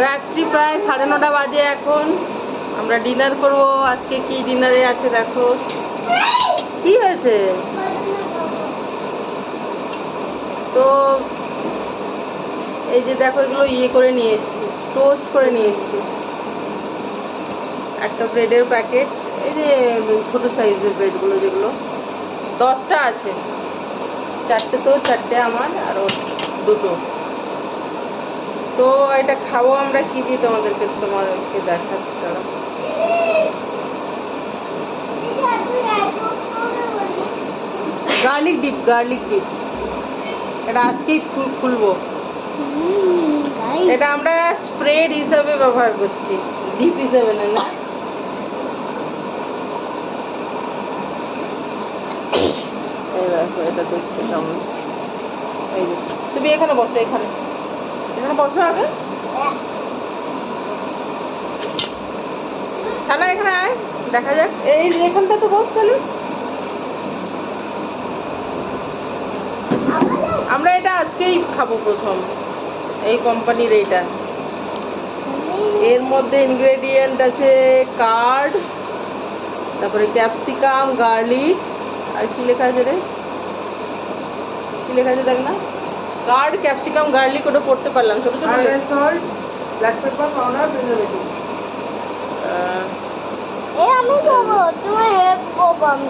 রাত্রি প্রায় সাড়ে নটা বাজে এখন। আমরা ডিনার করব। আজকে কি ডিনারে আছে দেখো। কি হয়েছে? তো এই যে দেখো, এগুলো ইয়ে করে নিয়ে এসেছি। টোস্ট করে নিয়ে এসেছি। একটা ব্রেডের প্যাকেট এই যে ছোট সাইজের ব্রেডগুলো যেগুলো। দশটা আছে। চারটে তো, চারটে আমার, আর দুটো। তো এটা খাব আমরা, কি দিয়ে তোমাদেরকে তোমাদেরকে দেখাচ্ছি তারা গার্লিক ডিপ গার্লিক ডিপ এটা আজকেই খুল- খুলবো। এটা আমরা স্প্রেড হিসাবে ব্যবহার করছি। ডিপ হিসাবে না না? এটা দেখতে কেমন। এই তুমি এখানে বসো, এখানে। এখানে বসো আগে। ছানা এখানে আয়। দেখা যাক। এই এখানটা তো বস তাহলে আমরা এটা আজকেই খাব প্রথম এই কোম্পানির এইটা। এর মধ্যে ইনগ্রেডিয়েন্ট আছে কার্ড তারপরে ক্যাপসিকাম গার্লিক আর কি লেখা আছে রে? কি লেখা আছে দেখ না? কার্ড ক্যাপসিকাম গার্লিক ওটা পড়তে পারলাম ছোট ছোট salt black pepper powder preservative আহ, আমি করব তোমার হেল্প করব। আমি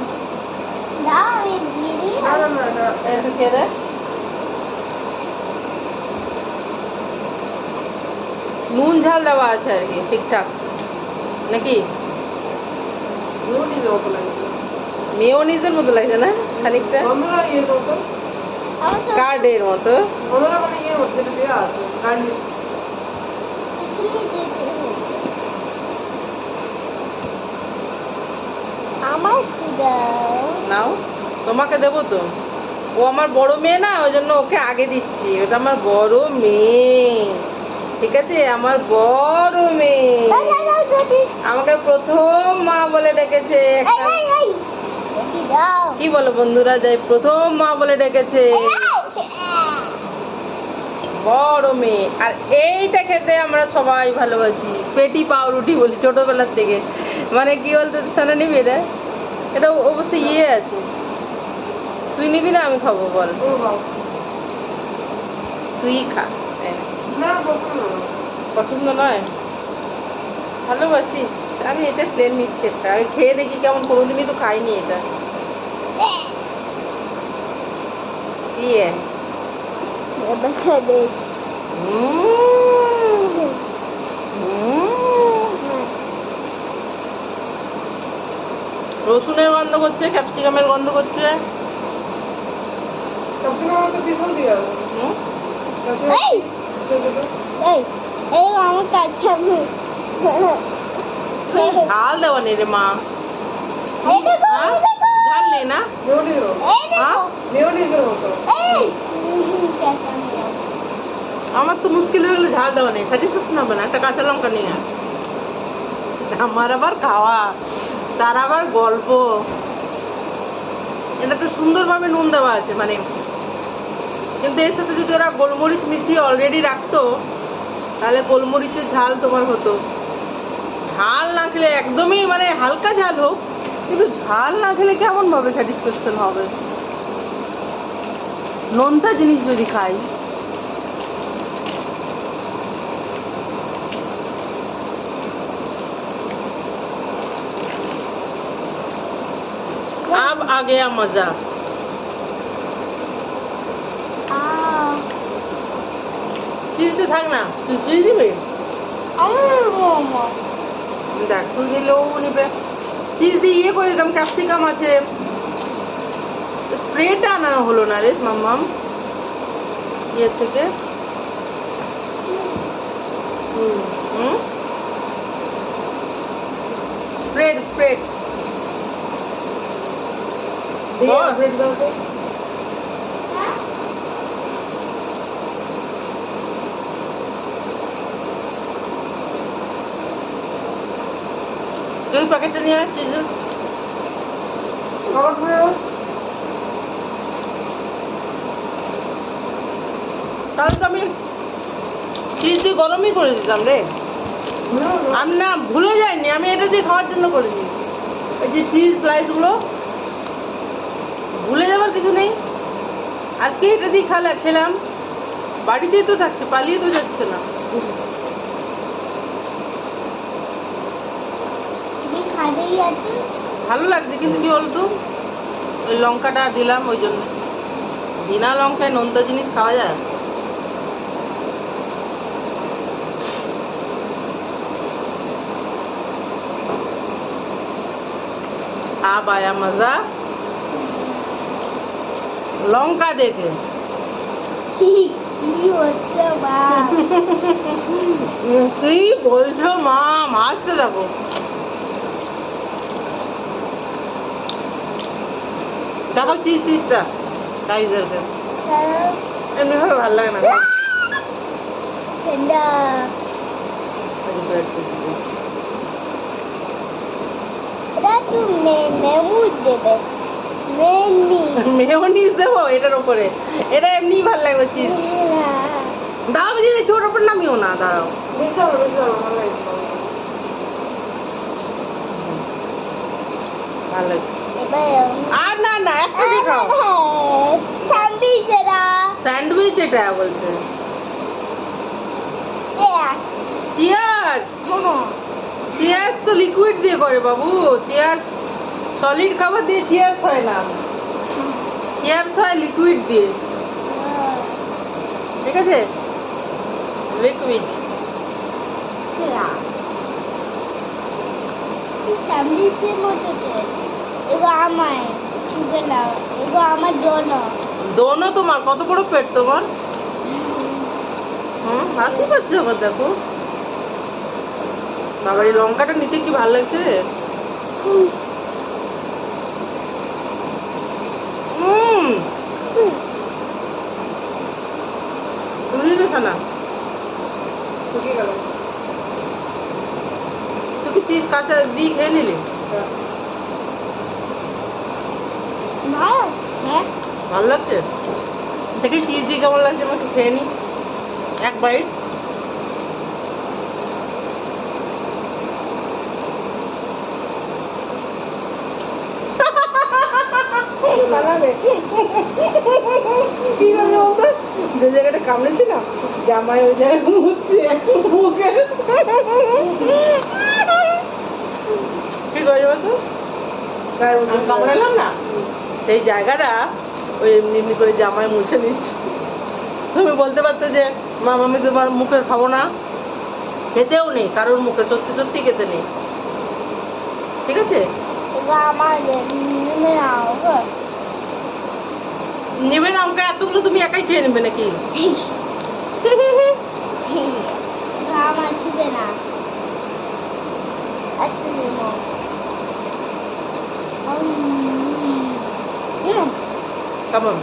দাও আমি দিয়ে না না না এটা এটা কে রে নুন ঝাল দেওয়া আছে আর কি ঠিকঠাক। নাকি? নুডলস মতো লাগছে। মতো লাগছে না খানিকটা? বন্ধুরা ইয়ে কার্ডের মতো। মানে ইয়ে আমার নাও তোমাকে দেবো তো। ও আমার বড় মেয়ে না ওই জন্য ওকে আগে দিচ্ছি। ওটা আমার বড় মেয়ে। ঠিক আছে? আমার বড় মেয়ে। আমাকে প্রথম মা বলে ডেকেছে। একটা কি বলো বন্ধুরা যাই প্রথম মা বলে ডেকেছে। বড় মেয়ে। আর এইটা খেতে আমরা সবাই ভালোবাসি। পেটি পাউরুটি বলি ছোটবেলার থেকে। মানে কি বলতো শোনা নিবি এটা? এটা অবশ্যই ইয়ে আছে। তুই নিবি না আমি খাব বল। তুই খা। পছন্দ নয়? ভালোবাসিস? আমি এটা প্লেন নিচ্ছি একটা। আগে খেয়ে দেখি কেমন কোনোদিনই তো খাইনি এটা। এবার দে উম, উম। রসুনের গন্ধ করছে ক্যাপসিকামের গন্ধ করছে। ক্যাপসিকাম তো ভীষণ দিয়ে হুম? এই! এই এই আমার কাছে আমি ঝাল দেওয়া নেই রে মা ঝাল নেই না আমার তো মুশকিল হয়ে গেলো ঝাল দেওয়া নেই স্যাটিসফ্যাকশন হবে না একটা কাঁচা লঙ্কা নিয়ে। আমার আবার খাওয়া তার আবার গল্প এটা তো সুন্দরভাবে নুন দেওয়া আছে মানে কিন্তু এর সাথে যদি ওরা গোলমরিচ মিশিয়ে অলরেডি রাখতো তাহলে গোলমরিচের ঝাল তোমার হতো ঝাল না খেলে একদমই মানে হালকা ঝাল হোক কিন্তু ঝাল না খেলে কেমন ভাবে স্যাটিসফ্যাকশন হবে নোনতা জিনিস যদি খাই अब आ गया मजा চিজ তো থাক না তুই চিজ দিবি দেখ দিলেও নিবে চিজ দিয়ে ইয়ে করে দিলাম ক্যাপসিকাম আছে। স্প্রেটা আনানো হলো না রে, মাম্মাম। ইয়ে থেকে। হুম স্প্রেড স্প্রেড। ব্রেড দাও তো তুই প্যাকেটটা নিয়ে দাও। তাহলে তো আমি চিজ দিয়ে গরমই করে দিতাম রে। আমি না ভুলে যাইনি আমি এটা দিয়ে খাওয়ার জন্য করেছি। এই যে চিজ স্লাইসগুলো ভুলে যাওয়ার কিছু নেই। আজকে এটা দিয়ে খালা খেলাম। বাড়িতেই তো থাকছে পালিয়ে তো যাচ্ছে না। তুমি খাটে গিয়েছো ভালো লাগছে কিন্তু কি বলতো ওই লঙ্কাটা দিলাম ওই জন্য বিনা লঙ্কায় নোনতা জিনিস খাওয়া যায় अब आया मजा লঙ্কা দেখে কি হচ্ছে মা কি বলছো মা মাছতে দেখো দেখো চিজ চিজটা টাইগারকে এমনি ভালো লাগে না। দেবে। দেবো এটার উপরে। এটা এমনি ভালো লাগবে চিজ। দাও আমি দিদি ছোট উপর নামিও না দাঁড়াও। বেশি ভালো, বেশি ভালো, ভালো লাগছে। ভালো লাগছে। এবার আর না না একটা খাও? স্যান্ডউইচেরা স্যান্ডউইচ এটা বলছে। চেয়ার চিয়ার্স চিয়ার্স তো লিকুইড দিয়ে করে বাবু। চিয়ার্স সলিড খাবার দিয়ে চিয়ার্স হয় না। চিয়ার্স হয় লিকুইড দিয়ে। ঠিক আছে? লিকুইড স্যান্ডউইচের মতো এগো আমায় ছুবে না এগো আমার দোনো দোনো তোমার কত বড় পেট তোমার? হুম। হাসি পাচ্ছে আবার দেখো। বাবার এই লঙ্কাটা নিতে কি ভালো লাগছে রে? হুম। তুমি দেখা না শুকিয়ে গেল। তুই কি চিজ কাঁচা দিয়ে খেয়ে নিলি? ভালো? হ্যাঁ। ভালো লাগছে? দেখি চিজ দিয়ে কেমন লাগছে আমি একটু খেয়ে নি। এক বাইট কি করবে বলতো? যে জায়গাটা কামড়েছি না জামাই ওই জায়গায় মুখে। কি করবে বলতো? কামড়ালাম না? সেই জায়গাটা ওই এমনি এমনি করে জামায় মুছে নিচ্ছে। তুমি বলতে পারতো যে মাম আমি তোমার মুখের খাব না। খেতেও নেই কারোর মুখে সত্যি সত্যি খেতে নেই। ঠিক আছে? নেমে নেবে না আমাকে এতগুলো তুমি একাই খেয়ে নেবে নাকি? না নেব কেমন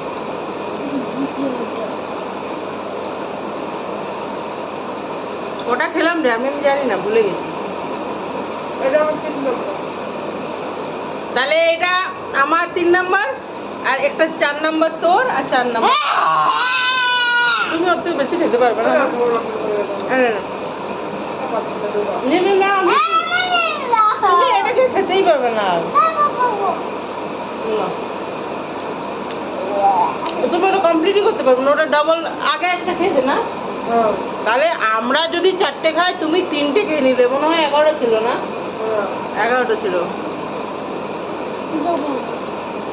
ওটা খেলাম রে আমি জানি না ভুলে গেছি। তাহলে এটা আমার তিন নাম্বার আর একটা চার নাম্বার তোর আর চার নাম্বার। তুমি অত বেশি খেতে পারবে না। এটাকে খেতেই পারবে না। তুমি ওটা কমপ্লিটই করতে পারবে না ওটা ডাবল আগে একটা খেয়েছে না? হ্যাঁ, তাহলে আমরা যদি চারটে খাই তুমি তিনটে খেয়ে নিলে মনে হয় এগারোটা ছিল না? হ্যাঁ, এগারোটা ছিল।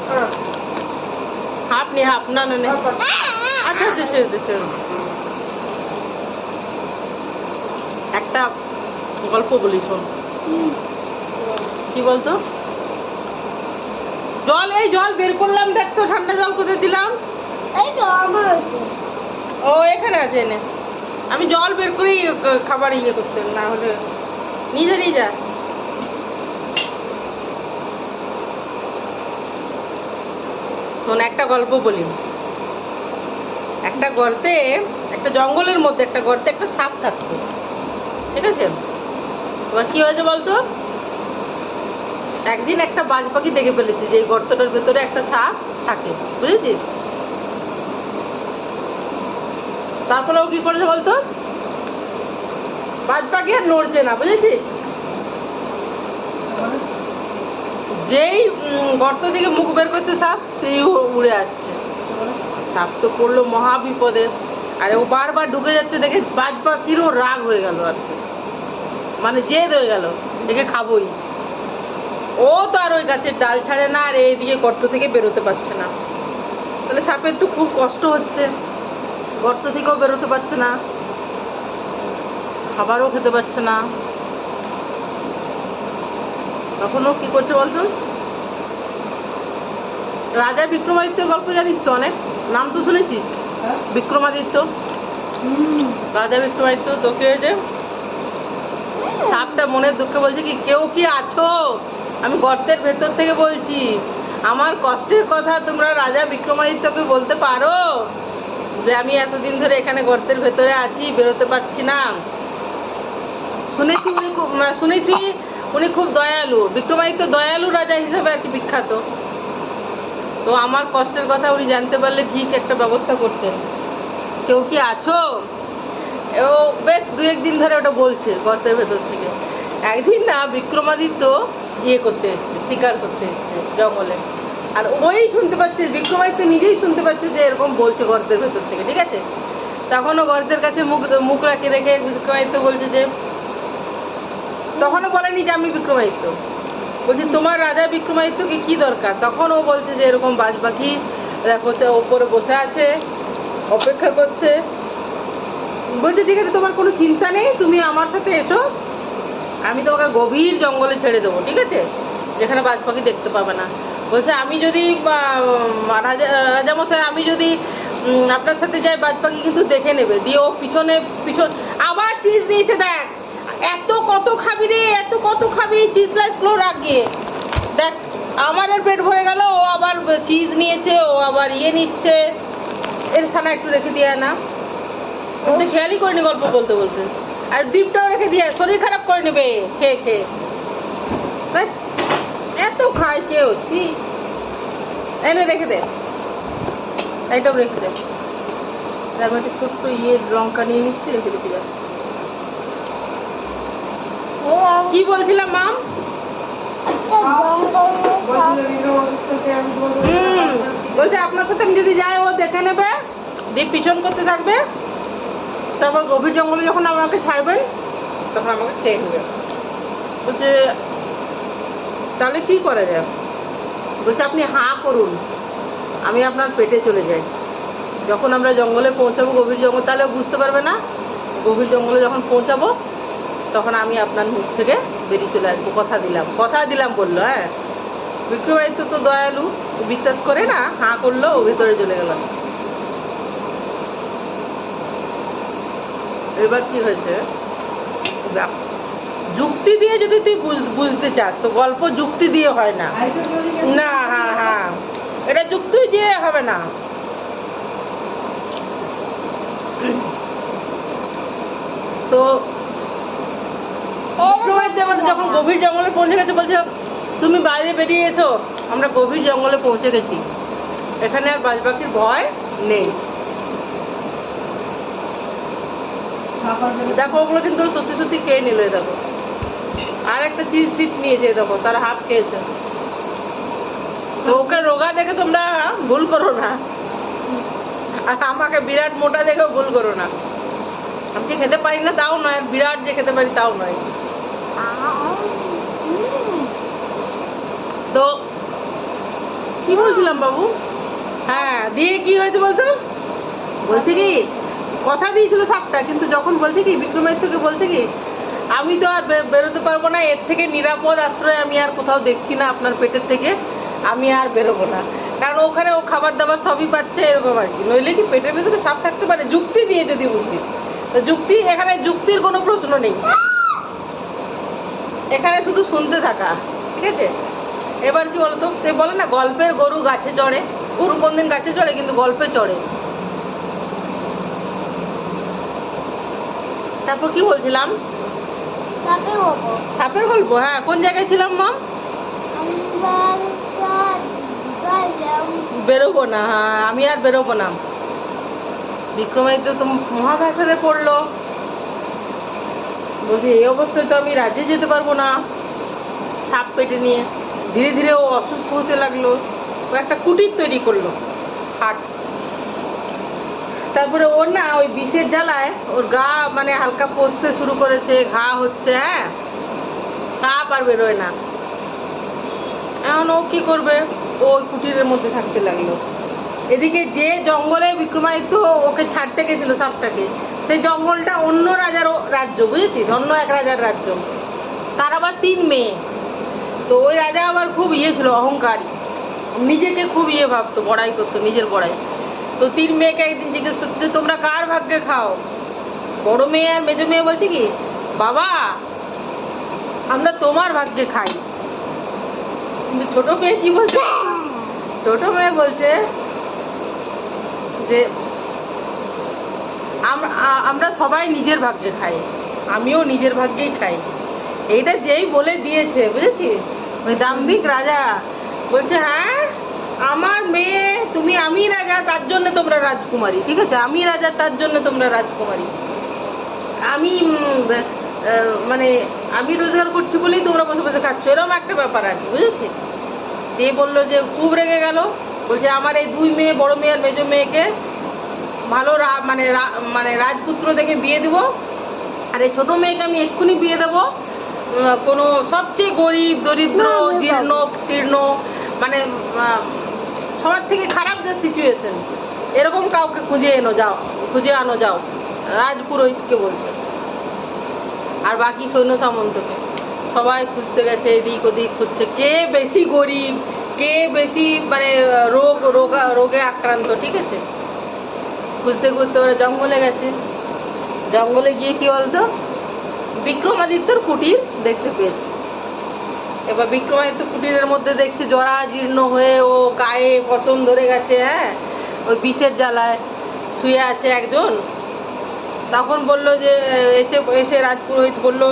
হ্যাঁ। হাফ নি হাফ না আচ্ছা আচ্ছা ছেড়ে দে, ছেড়ে একটা গল্প বলি শোন। কি বলতো? জল এই জল বের করলাম দেখ তো ঠান্ডা জল কোথায় দিলাম? এই তো আমার আছে ও এখানে আছে এনে। আমি জল বের করেই খাবার ইয়ে করতে না হলে নিজে নিয়ে যা। শোন একটা গল্প বলি। একটা গর্তে একটা জঙ্গলের মধ্যে একটা গর্তে একটা সাপ থাকতো। ঠিক আছে? এবার কি হয়েছে বলতো? একদিন একটা বাজ পাখি দেখে ফেলেছি যে এই গর্তটার ভেতরে একটা সাপ থাকে, বুঝেছিস? তারপরে ও কি করেছে বলতো? বাজ পাখি আর নড়ছে না, বুঝেছিস? যেই গর্ত থেকে মুখ বের করছে সাপ, সেই উড়ে আসছে। সাপ তো পড়ল মহা বিপদে। আরে ও বারবার ঢুকে যাচ্ছে দেখে বাজ পাখিরও রাগ হয়ে গেল আর কি। মানে জেদ হয়ে গেল, একে খাবোই। ও তো আর ওই গাছের ডাল ছাড়ে না আর এইদিকে গর্ত থেকে বেরোতে পারছে না। তাহলে সাপের তো খুব কষ্ট হচ্ছে। গর্ত থেকেও বেরোতে পারছে না। খাবারও খেতে পারছে না। তখন ও কি করছে বলতো? রাজা বিক্রমাদিত্যের গল্প জানিস তো অনেক? নাম তো শুনেছিস? হ্যাঁ? বিক্রমাদিত্য? হুম। রাজা বিক্রমাদিত্য তোকে যে সাপটা মনের দুঃখে বলছে কি কেউ কি আছো? আমি গর্তের ভেতর থেকে বলছি, আমার কষ্টের কথা তোমরা রাজা বিক্রমাদিত্যকে বলতে পারো? যে আমি এতদিন ধরে এখানে গর্তের ভেতরে আছি, বেরোতে পারছি না। শুনেছি উনি খুব শুনেছি উনি খুব দয়ালু। বিক্রমাদিত্য দয়ালু রাজা হিসেবে আর কি বিখ্যাত। তো আমার কষ্টের কথা উনি জানতে পারলে ঠিক একটা ব্যবস্থা করতেন। কেউ কি আছো? ও বেশ দু একদিন ধরে ওটা বলছে গর্তের ভেতর থেকে। একদিন না, বিক্রমাদিত্য ইয়ে করতে এসছে, শিকার করতে এসছে জঙ্গলে। আর ওই শুনতে পাচ্ছে বিক্রমাদিত্য নিজেই শুনতে পাচ্ছে যে এরকম বলছে গর্তের ভেতর থেকে, ঠিক আছে? তখনও গর্তের কাছে মুখ মুখ রাখে রেখে বিক্রমাদিত্য বলছে যে, তখনও বলেনি যে আমি বিক্রমাদিত্য বলছি, তোমার রাজা বিক্রমাদিত্যকে কি দরকার? তখন ও বলছে যে, এরকম বাজ পাখি দেখো ওপরে বসে আছে, অপেক্ষা করছে। বলছে, ঠিক আছে, তোমার কোনো চিন্তা নেই, তুমি আমার সাথে এসো। আমি তোমাকে গভীর জঙ্গলে ছেড়ে দেবো, ঠিক আছে? যেখানে বাজ পাখি দেখতে পাবে না। বলছে, আমি যদি রাজা, রাজামশাই, আমি যদি আপনার সাথে যাই বাজ পাখি কিন্তু দেখে নেবে। দিয়ে ও পিছনে, পিছন, আবার চিজ নিয়েছে দেখ! এত কত খাবি রে, এত কত খাবি চিজ লাইসগুলো রাখ গিয়ে দেখ আমার আর পেট ভরে গেল, ও আবার চিজ নিয়েছে, ও আবার ইয়ে নিচ্ছে। এর সানা একটু রেখে দিয়ে না। খেয়ালই করিনি গল্প বলতে বলতে। আর ডিমটাও রেখে দিয়ে শরীর খারাপ করে নেবে খেয়ে খেয়ে এত খায় কেউ ছি। এনে রেখে দে। এইটাও রেখে দে। আমি একটা ছোট্ট ইয়ে লঙ্কা নিয়ে নিচ্ছি রেখে যা কি বলছিলাম মাম? বলছে আপনার সাথে আমি যদি যাই ও দেখে নেবে দিয়ে পিছন করতে থাকবে। তারপর গভীর জঙ্গলে যখন আমাকে ছাড়বেন, তখন আমাকে খেয়ে নেবে। বলছে, তাহলে কি করা যায়? বলছে, আপনি হাঁ করুন, আমি আপনার পেটে চলে যাই। যখন আমরা জঙ্গলে পৌঁছাবো গভীর জঙ্গল, তাহলে বুঝতে পারবে না, গভীর জঙ্গলে যখন পৌঁছাবো, তখন আমি আপনার মুখ থেকে বেরিয়ে চলে আসব। কথা দিলাম কথা দিলাম বলল হ্যাঁ। বিক্রমাদিত্য তো দয়ালু বিশ্বাস করে না, হাঁ করল ভিতরে চলে গেল। এবার কি হয়েছে? যুক্তি দিয়ে যদি তুই বুঝতে চাস তো গল্প যুক্তি দিয়ে হয় না। না হ্যাঁ হ্যাঁ এটা যুক্তি দিয়ে হবে না। তো যখন গভীর জঙ্গলে পৌঁছে গেছে বলছে তুমি বাইরে বেরিয়ে এসো আমরা গভীর জঙ্গলে পৌঁছে গেছি। এখানে আর বাজ ভয় নেই খাবার জন্য- দেখো, ওগুলো কিন্তু সত্যি সত্যি খেয়ে নিল, দেখো। আর একটা চিজ সিট নিয়েছে দেখো তার হাফ খেয়েছে। তো ওকে রোগা দেখে তোমরা ভুল করো না। আর আমাকে বিরাট মোটা দেখেও ভুল করো না। আমি যে খেতে পারি না, তাও নয় বিরাট যে খেতে পারি, তাও নয়। তো কি বলছিলাম বাবু? হ্যাঁ দিয়ে কি হয়েছে বলতো? বলছে কি? কথা দিয়েছিল সাপটা কিন্তু যখন বলছে কি, বিক্রমাদিত্যকে বলছে কি, আমি তো আর বেরোতে পারব না, এর থেকে নিরাপদ আশ্রয় আমি আর কোথাও দেখছি না আপনার পেটের থেকে, আমি আর বেরোবো না। কারণ ওখানে ও খাবার দাবার সবই পাচ্ছে, এরকম আর কি। নইলে কি পেটের ভেতরে সাপ থাকতে পারে? যুক্তি দিয়ে যদি বুঝিস। তো যুক্তি, এখানে যুক্তির কোনো প্রশ্ন নেই। এখানে শুধু শুনতে থাকা, ঠিক আছে? এবার কি বলতো? সে বলে না, গল্পের গরু গাছে চড়ে। গরু কোনদিন গাছে চড়ে, কিন্তু গল্পে চড়ে। তারপর কি বলছিলাম? সাপে হব সাপের গল্প হ্যাঁ। কোন জায়গায় ছিলাম মা আমরা সব গেলাম। বেরোবো না হ্যাঁ। আমি আর বেরোবো না। বিক্রমাদিত্য তো মহাভাষাতে পড়ল। বলছে এই অবস্থায় তো আমি রাজ্যে যেতে পারব না। সাপ পেটে নিয়ে। ধীরে ধীরে ও অসুস্থ হতে লাগল। ও একটা কুটির তৈরি করল। হাট তারপরে ওর না ওই বিষের জ্বালায় ওর গা মানে হালকা পচতে শুরু করেছে, ঘা হচ্ছে হ্যাঁ? সাপ আর বেরোয় না। এখন ও কি করবে? ও ওই কুটিরের মধ্যে থাকতে লাগল। এদিকে যে জঙ্গলে বিক্রমাদিত্য ওকে ছাড়তে গেছিল সাপটাকে, সেই জঙ্গলটা অন্য রাজার রাজ্য, বুঝেছিস? অন্য এক রাজার রাজ্য। তার আবার তিন মেয়ে। তো ওই রাজা আবার খুব ইয়ে ছিল, অহংকারী। নিজেকে খুব ইয়ে ভাবতো, বড়াই করতো, নিজের বড়াই। তো তিন মেয়েকে একদিন জিজ্ঞেস করতো তোমরা কার ভাগ্যে খাও? বড় মেয়ে আর মেজো মেয়ে বলছে কি, বাবা, আমরা তোমার ভাগ্যে খাই। কিন্তু ছোট মেয়ে কি বলছে? ছোট মেয়ে বলছে যে, আমরা সবাই নিজের ভাগ্যে খাই, আমিও নিজের ভাগ্যেই খাই। এইটা যেই বলে দিয়েছে, বুঝেছিস? ওই দাম্ভিক রাজা বলছে হ্যাঁ আমার মেয়ে তুমি আমি রাজা তার জন্য তোমরা রাজকুমারী ঠিক আছে? আমি রাজা তার জন্য তোমরা রাজকুমারী। আমি মানে আমি রোজগার করছি বলেই তোমরা বসে বসে খাচ্ছ। এরকম একটা ব্যাপার আর কি বুঝেছিস? দিয়ে বলল যে খুব রেগে গেল। বলছে আমার এই দুই মেয়ে বড় মেয়ে আর মেজো মেয়েকে ভালো রা- মানে মানে রাজপুত্র দেখে বিয়ে দেবো। আর এই ছোটো মেয়েকে আমি এক্ষুনি বিয়ে দেবো। কোনো সবচেয়ে গরিব দরিদ্র জীর্ণ শীর্ণ মানে সবার থেকে খারাপ যে সিচুয়েশন এরকম কাউকে খুঁজে এনো যাও, খুঁজে আনো যাও রাজপুরোহিতকে বলছে। আর বাকি সৈন্য সামন্তকে। সবাই খুঁজতে গেছে, এদিক ওদিক খুঁজছে, কে বেশি গরিব, কে বেশি মানে রোগ, রোগা, রোগে আক্রান্ত, ঠিক আছে? খুঁজতে খুঁজতে ওরা জঙ্গলে গেছে। জঙ্গলে গিয়ে কি বলতো? বিক্রমাদিত্যর কুটির দেখতে পেয়েছে। এবার বিক্রমাদিত্য কুটিরের মধ্যে দেখছে জরা জীর্ণ হয়ে ও গায়ে পচন ধরে গেছে হ্যাঁ? ওই বিষের জ্বালায় শুয়ে আছে একজন। তখন বলল যে, এসে এসে রাজপুরোহিত বলল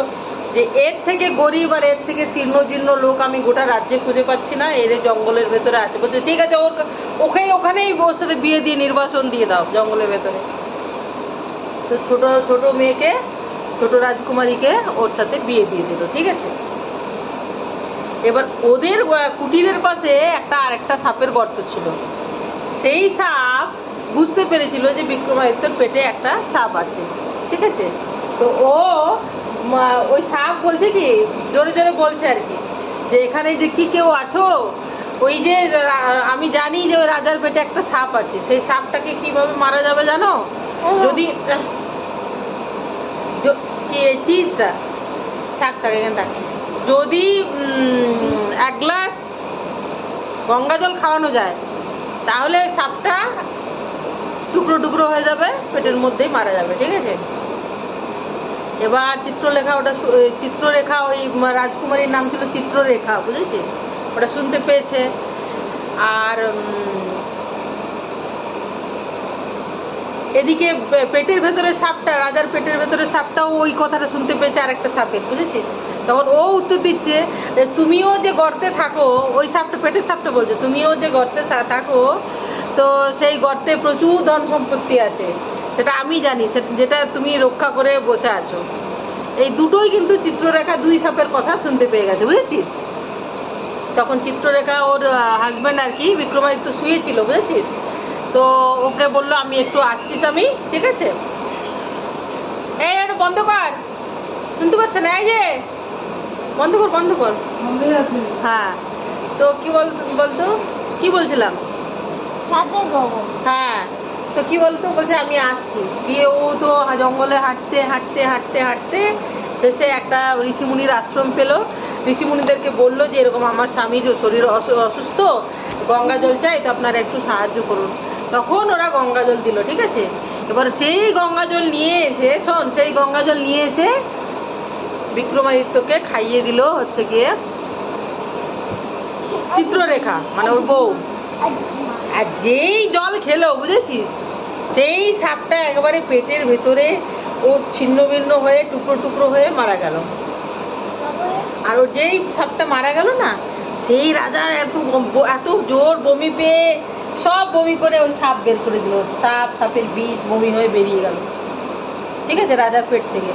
যে, এর থেকে গরিব আর এর থেকে শীর্ণ জীর্ণ লোক আমি গোটা রাজ্যে খুঁজে পাচ্ছি না, এর জঙ্গলের ভেতরে আছে। বলছে, ঠিক আছে, ওর ওকে ওখানেই ওর সাথে বিয়ে দিয়ে, নির্বাসন দিয়ে দাও জঙ্গলের ভেতরে। তো ছোট ছোট মেয়েকে, ছোট রাজকুমারীকে ওর সাথে বিয়ে দিয়ে দিল, ঠিক আছে? এবার ওদের কুটিরের পাশে একটা আরেকটা সাপের গর্ত ছিল। সেই সাপ বুঝতে পেরেছিল যে বিক্রমাদিত্যর পেটে একটা সাপ আছে ঠিক আছে? তো ও ওই সাপ বলছে কি জোরে জোরে বলছে আর কি যে এখানে যে কি কেউ আছো? ওই যে আমি জানি যে ওই রাজার পেটে একটা সাপ আছে সেই সাপটাকে কীভাবে মারা যাবে জানো? যদি কি চিজটা? থাক থাক এখানে থাক। যদি এক গ্লাস গঙ্গা জল খাওয়ানো যায়, তাহলে সাপটা টুকরো টুকরো হয়ে যাবে, পেটের মধ্যেই মারা যাবে, ঠিক আছে? এবার চিত্রলেখা, ওটা চিত্ররেখা, ওই রাজকুমারীর নাম ছিল চিত্ররেখা, বুঝেছিস? ওটা শুনতে পেয়েছে। আর এদিকে পেটের ভেতরে সাপটা, রাজার পেটের ভেতরে সাপটাও ওই কথাটা শুনতে পেয়েছে আর একটা সাপের, বুঝেছিস? তখন ও উত্তর দিচ্ছে তুমিও যে গর্তে থাকো, ওই সাপটা, পেটের সাপটা বলছে, তুমিও যে গর্তে থাকো, তো সেই গর্তে প্রচুর ধন সম্পত্তি আছে। সেটা আমি জানি যেটা তুমি রক্ষা করে বসে আছো। এই দুটোই কিন্তু চিত্ররেখা দুই সাপের কথা শুনতে পেয়ে গেছে, বুঝেছিস? তখন চিত্ররেখা ওর হাজব্যান্ড আর কি বিক্রমাদিত্য শুয়েছিল, বুঝেছিস? তো ওকে বলল, আমি একটু আসছিস আমি ঠিক আছে? এই একটু বন্ধ কর। শুনতে পাচ্ছে না, এই যে। বন্ধ কর বন্ধ কর। হ্যাঁ। তো কি বল বলতো? কি বলছিলাম? হ্যাঁ। তো কি বলতো? বলছে আমি আসছি। দিয়ে ও তো জঙ্গলে হাঁটতে হাঁটতে হাঁটতে হাঁটতে শেষে একটা ঋষিমুনির আশ্রম পেল। ঋষিমুনিদেরকে বলল যে এরকম আমার স্বামীর শরীর অসু- অসুস্থ গঙ্গা জল চাই তো আপনারা একটু সাহায্য করুন। তখন ওরা গঙ্গা জল দিল ঠিক আছে? এবার সেই গঙ্গা জল নিয়ে এসে শোন সেই গঙ্গা জল নিয়ে এসে বিক্রমাদিত্যকে খাইয়ে দিল হচ্ছে গিয়ে চিত্ররেখা মানে ওর বউ। আর যেই জল খেলো, বুঝেছিস? সেই সাপটা একেবারে পেটের ভেতরে ও ছিন্ন ভিন্ন হয়ে টুকরো টুকরো হয়ে মারা গেল। আর ও যেই সাপটা মারা গেল না, সেই রাজার এত এত জোর বমি পেয়ে সব বমি করে ওই সাপ বের করে দিল। সাপ, সাপের বিষ, বমি হয়ে বেরিয়ে গেল। ঠিক আছে, রাজার পেট থেকে।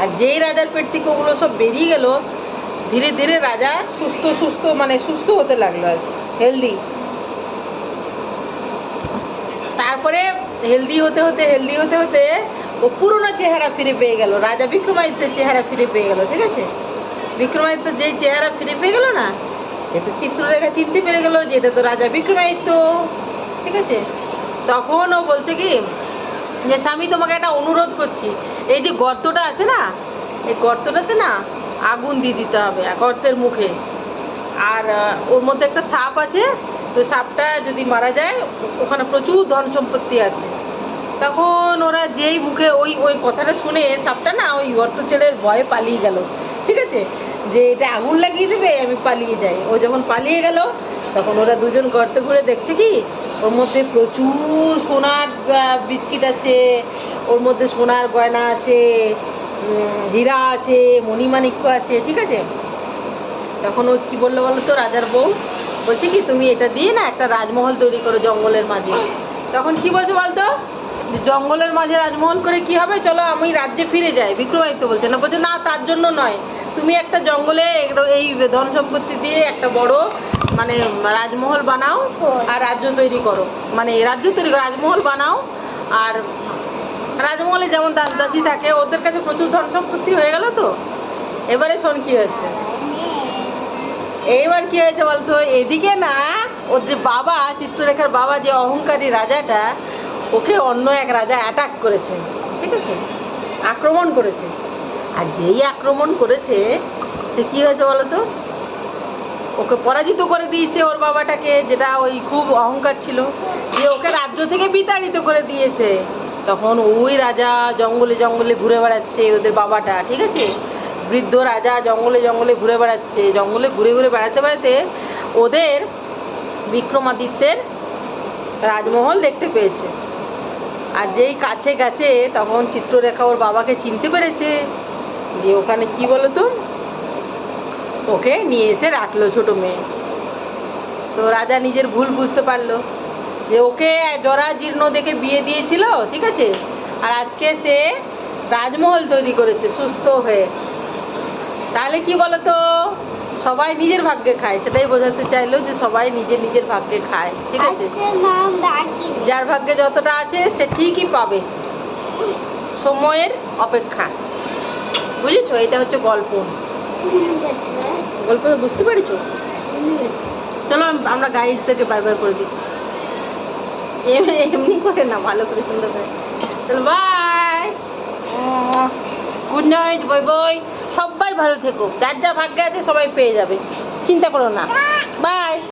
আর যেই রাজার পেট থেকে ওগুলো সব বেরিয়ে গেল, ধীরে ধীরে রাজা সুস্থ সুস্থ মানে সুস্থ হতে লাগল আর হেলদি তারপরে হেলদি হতে হতে হেলদি হতে হতে ও পুরনো চেহারা ফিরে পেয়ে গেল। রাজা বিক্রমাদিত্যের চেহারা ফিরে পেয়ে গেল, ঠিক আছে? বিক্রমাদিত্য যেই চেহারা ফিরে পেয়ে গেল না, সে তো চিত্ররেখা চিনতে পেরে গেল যে এটা তো রাজা বিক্রমাদিত্য, ঠিক আছে? তখন ও বলছে কি যে স্বামী তোমাকে একটা অনুরোধ করছি, এই যে গর্তটা আছে না, এই গর্তটাতে না আগুন দিয়ে দিতে হবে, গর্তের মুখে। আর ওর মধ্যে একটা সাপ আছে, তো সাপটা যদি মারা যায়, ওখানে প্রচুর ধন সম্পত্তি আছে। তখন ওরা যেই মুখে ওই ওই কথাটা শুনে সাপটা না ওই গর্ত ছেড়ে ভয়ে পালিয়ে গেল। ঠিক আছে? যে এটা আগুন লাগিয়ে দেবে, আমি পালিয়ে যাই। ও যখন পালিয়ে গেল তখন ওরা দুজন গর্ত ঘুরে দেখছে কি? ওর মধ্যে প্রচুর সোনার বিস্কিট আছে, ওর মধ্যে সোনার গয়না আছে হীরা আছে, মণিমাণিক্য আছে, ঠিক আছে? তখন ও কি বলল বলো তো রাজার বউ? বলছে কি, তুমি এটা দিয়ে না একটা রাজমহল তৈরি করো জঙ্গলের মাঝে। তখন কি বলছো বলতো? জঙ্গলের মাঝে রাজমহল করে কি হবে? চলো আমি রাজ্যে ফিরে যাই। বিক্রমাদিত্য বলছে, না বলছে, না, তার জন্য নয়। তুমি একটা জঙ্গলে এই ধন সম্পত্তি দিয়ে একটা বড় মানে রাজমহল বানাও আর রাজ্য তৈরি করো। মানে রাজ্য তৈরি রাজমহল বানাও আর রাজমহলে যেমন দাস দাসী থাকে, ওদের কাছে প্রচুর ধন সম্পত্তি হয়ে গেল তো? এবারে শোন কি হয়েছে? এইবার কি হয়েছে বলতো? এদিকে না, ওর যে বাবা, চিত্রলেখার বাবা, যে অহংকারী রাজাটা, ওকে অন্য এক রাজা অ্যাটাক করেছে। ঠিক আছে? আক্রমণ করেছে। আর যেই আক্রমণ করেছে, সে কি হয়েছে বলতো ওকে পরাজিত করে দিয়েছে ওর বাবাটাকে, যেটা ওই খুব অহংকার ছিল। যে ওকে রাজ্য থেকে বিতাড়িত করে দিয়েছে। তখন ওই রাজা জঙ্গলে জঙ্গলে ঘুরে বেড়াচ্ছে ওদের বাবাটা, ঠিক আছে? বৃদ্ধ রাজা জঙ্গলে জঙ্গলে ঘুরে বেড়াচ্ছে। জঙ্গলে ঘুরে ঘুরে বেড়াতে বেড়াতে ওদের বিক্রমাদিত্যের রাজমহল দেখতে পেয়েছে। আর যেই কাছে গেছে তখন চিত্ররেখা ওর বাবাকে চিনতে পেরেছে। যে ওখানে কি বলো তো ওকে নিয়ে এসে রাখল ছোট মেয়ে। তো রাজা নিজের ভুল বুঝতে পারল। যে ওকে জরা জীর্ণ দেখে বিয়ে দিয়েছিল ঠিক আছে? আর আজকে সে রাজমহল তৈরি করেছে সুস্থ হয়ে। তাহলে কি বলতো? সবাই নিজের ভাগ্যে খায় সেটাই বোঝাতে চাইলো যে সবাই নিজের নিজের ভাগ্যে খায় ঠিক আছে? যার ভাগ্যে যতটা আছে সে ঠিকই পাবে। সময়ের অপেক্ষা। বুঝেছ? এটা হচ্ছে গল্প। গল্প তো বুঝতে পেরেছ? চলো আমরা গাইড থেকে বাই বাই করে দিই। এম- এমনি করে না, ভালো করে, সুন্দর করে। চলো বাই গুড নাইট বই বই সবাই ভালো থেকো। যার যা ভাগ্যে আছে, সবাই পেয়ে যাবে। চিন্তা করো না। বাই